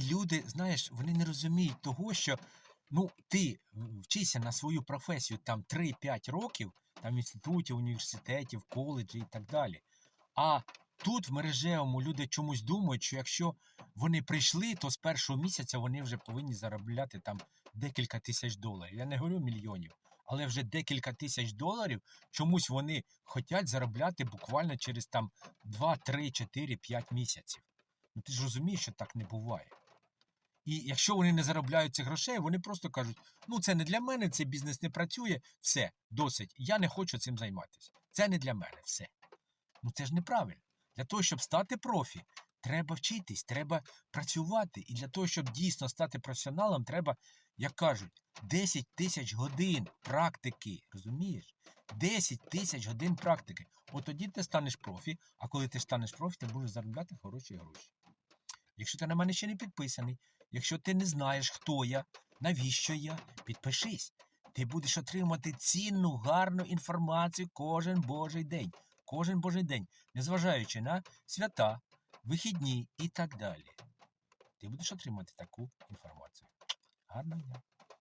І люди, знаєш, вони не розуміють того, що ну, ти вчися на свою професію там 3-5 років, там в інституті, університеті, в коледжі і так далі. А тут в мережевому люди чомусь думають, що якщо вони прийшли, то з першого місяця вони вже повинні заробляти там декілька тисяч доларів. Я не говорю мільйонів, але вже декілька тисяч доларів чомусь вони хочуть заробляти буквально через там 2, 3, 4, 5 місяців. Ну ти ж розумієш, що так не буває. І якщо вони не заробляють цих грошей, вони просто кажуть: ну це не для мене, цей бізнес не працює, все, досить. Я не хочу цим займатися. Це не для мене, все. Ну це ж неправильно. Для того, щоб стати профі, треба вчитись, треба працювати. І для того, щоб дійсно стати професіоналом, треба, як кажуть, 10 тисяч годин практики. Розумієш? 10 тисяч годин практики. От тоді ти станеш профі, а коли ти станеш профі, ти будеш заробляти хороші гроші. Якщо ти на мене ще не підписаний, якщо ти не знаєш, хто я, навіщо я, підпишись. Ти будеш отримати цінну, гарну інформацію кожен божий день. Кожен божий день, незважаючи на свята, вихідні і так далі. Ти будеш отримати таку інформацію. Гарного дня!